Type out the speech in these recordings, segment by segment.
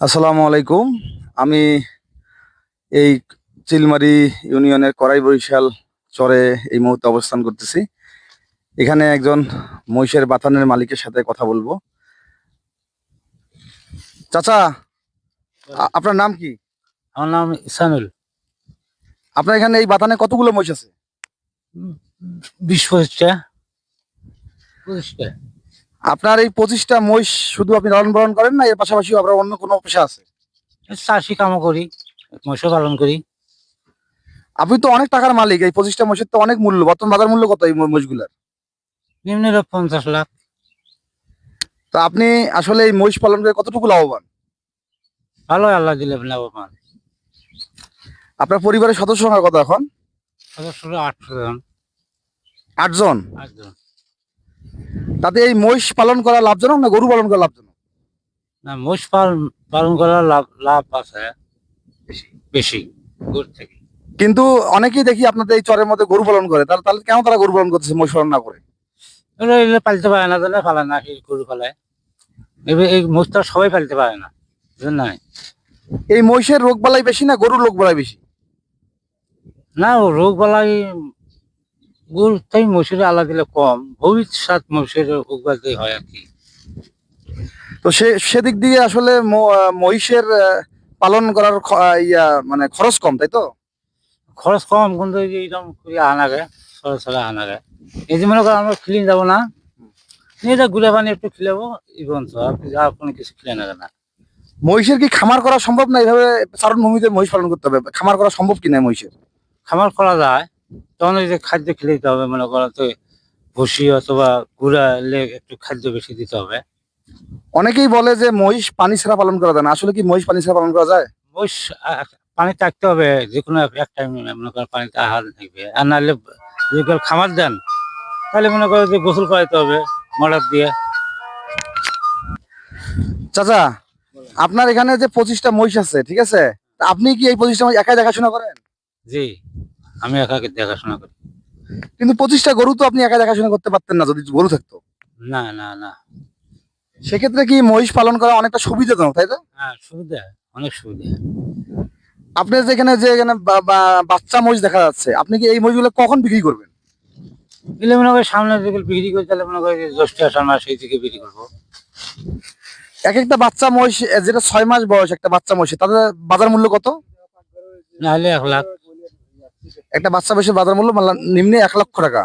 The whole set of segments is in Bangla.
আসসালামু আলাইকুম। আমি এই চিলমারি ইউনিয়নের করাই বরিশাল চরে এই মুহূর্তে অবস্থান করতেছি। এখানে একজন মহিষের বাথানের মালিকের সাথে কথা বলব। চাচা আপনার নাম কি? আমার নাম ইসানুল। আপনার এখানে এই বাথানে কতগুলো মহিষ আছে? বিশ পঁচিশটা। পঁচিশটা। আপনার এই পঁচিশটা মহিষ শুধু আপনি লালন পালন করেন না এর পাশাপাশি আপনার অন্য কোনো পেশা আছে? চাষি কামও করি মৎস্য পালন করি। আপনি তো অনেক টাকার মালিক এই পঁচিশটা মহিষের তো অনেক মূল্য। বর্তমান বাজার মূল্য কত এই মহিষগুলার? নিম্ন পঞ্চাশ লাখ। তো আপনি আসলে এই মহিষ পালন করে কতটুকু লাভবান? ভালো আল্লাহ দিলে লাভবান। আপনার পরিবারের সদস্য সংখ্যা কত এখন? সদস্যরা আটশো জন আটজন? আটজন। তাতে এই মহিষ পালন করা লাভজনক না গরু পালন করা লাভজনক? না মোষ পালন পালন করার লাভ লাভ আছে। বেশি। গরু থেকে। কিন্তু অনেকেই দেখি আপনাদের এই চরের মধ্যে গরু পালন করে তাহলে তাহলে কেন তারা গরু পালন করতেছে মহিষ পালন না করে? পালতে পারে না পালে না গরু এবার এই মোষটা সবাই পালতে পারে না বুঝলেন না? এই মহিষের রোগ বালাই বেশি না গরুর রোগ বালাই বেশি? না রোগ বালাই গরু তাই মহিষের আল্লাহ দিলে কম। ভবিষ্যৎ মহিষের রোগ হয় আর কি। তো সে সেদিক দিয়ে আসলে মহিষের পালন করার ইয়া মানে খরচ কম তাই তো? খরচ কম কিন্তু এই যে এরকম করে আনাগে সরে সরে আনাগে এই যে মনে করো আমরা খিলিন যাব না। যা ঘুরে পানি একটু খিলাবো এই আর কোনো কিছু খিলে নেবে না। মহিষের কি খামার করা সম্ভব না? এইভাবে চারণ ভূমিতে মহিষ পালন করতে হবে। খামার করা সম্ভব কিনা মহিষের? খামার করা যায়। তখন এই যে খাদ্য খেলে দিতে হবে মনে করো তো ভুসি অথবা গুঁড়া এলে একটু খাদ্য বেশি দিতে হবে। অনেকেই বলে যে মহিষ পানি ছাড়া পালন করা যায় না। আসলে কি মহিষ পানি ছাড়া পালন করা যায়? ওই পানি থাকতে হবে যে কোনো এক- টাইম মনে করো পানিতে আহার থাকবে। আর নাহলে যদি কেউ খামার দেন তাহলে মনে করো যে গোসল করাইতে হবে মডার দিয়ে। চাচা আপনার এখানে যে পঁচিশটা মহিষ আছে ঠিক আছে? তা আপনি কি এই পঁচিশটা মহিষ একাই দেখাশোনা করেন? জি। আমি একা দেখাশোনা করি। কিন্তু পঁচিশটা গরু তো আপনি একা দেখাশোনা করতে পারতেন না যদি গরু থাকতো। না না না। সেক্ষেত্রে কি মহিষ পালন করা অনেকটা সুবিধাজনক তাই তো? হ্যাঁ সুবিধা অনেক সুবিধা। আপনার যেখানে যে এখানে বাচ্চা মহিষ দেখা যাচ্ছে আপনি কি এই মহিষগুলো কখন বিক্রি করবেন? দিলে মনে করে সামনে দিকে বিক্রি করে তাহলে মনে করে জ্যৈষ্ঠ আষাঢ় মাস দিকে বিক্রি করব। এক একটা বাচ্চা মহিষ যেটা ছয় মাস বয়স একটা বাচ্চা মহিষ তাদের বাজার মূল্য কত? না হলে এক লাখ। একটা বাচ্চা বয়সের বাজার মূল্য নিম্নে এক লক্ষ টাকা।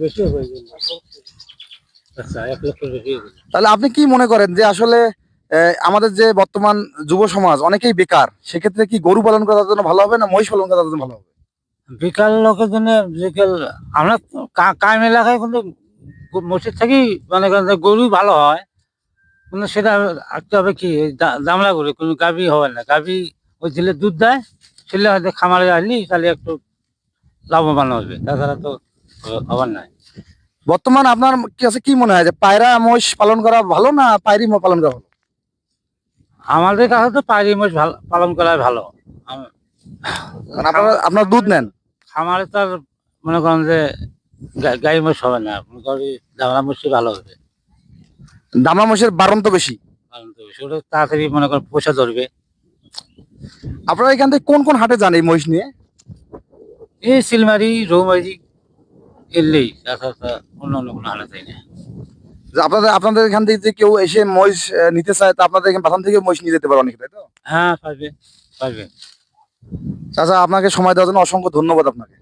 বেশি আচ্ছা বেশি তাহলে আপনি কি মনে করেন যে আসলে আমাদের যে বর্তমান যুব সমাজ অনেকেই বেকার সেক্ষেত্রে কি গরু পালন করা তাদের জন্য ভালো হবে না মহিষ পালন করা তাদের জন্য ভালো হবে? বিকাল লোকের জন্য বিকাল আমরা কায়েম এলাকায় কিন্তু মসজিদ থেকেই মানে গরু ভালো হয়। কিন্তু সেটা রাখতে হবে কি? দামলা গরু কোনো গাভি হবে না। গাভি ওই ছেলে দুধ দেয় ছেলে হয়তো খামারে আসলি তাহলে একটু লাভবান হবে তাছাড়া তো হবার নাই। বর্তমান আপনার কাছে কি মনে হয় যে পায়রা মহিষ পালন করা ভালো না পায়রি পালন করা ভালো? আমাদের কাছে তো পায়রি ভালো পালন করাই ভালো। আপনারা আপনার দুধ নেন? খামারে তো আর মনে করেন যে গাই মোষ হবে না মনে করি দামলা মোষই ভালো হবে। দামলা মহিষের বারণ তো বেশি? পালন তো বেশি। ওটা তাড়াতাড়ি মনে করেন পয়সা ধরবে। আপনারা এখান থেকে কোন কোন হাটে যান এই মহিষ নিয়ে? এই সিলমারি রৌমারি এলেই আচ্ছা, আচ্ছা, অন্য অন্য হাটে না। আপনাদের আপনাদের এখান থেকে যে কেউ এসে মহিষ নিতে চায় তা আপনাদের এখানে প্রথম থেকে মহিষ নিয়ে যেতে পারে অনেকে তাই তো? হ্যাঁ পারবে পারবে। চাচা আপনাকে সময় দেওয়ার জন্য অসংখ্য ধন্যবাদ আপনাকে।